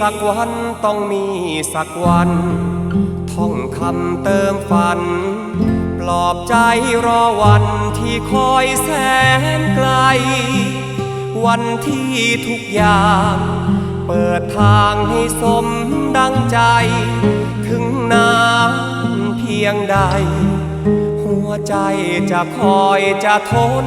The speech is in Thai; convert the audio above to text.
สักวันต้องมีสักวัน ท่องคำเติมฝัน ปลอบใจรอวันที่คอยแสนไกล วันที่ทุกอย่างเปิดทางให้สมดังใจ ถึงนานเพียงใด หัวใจจะคอยจะทน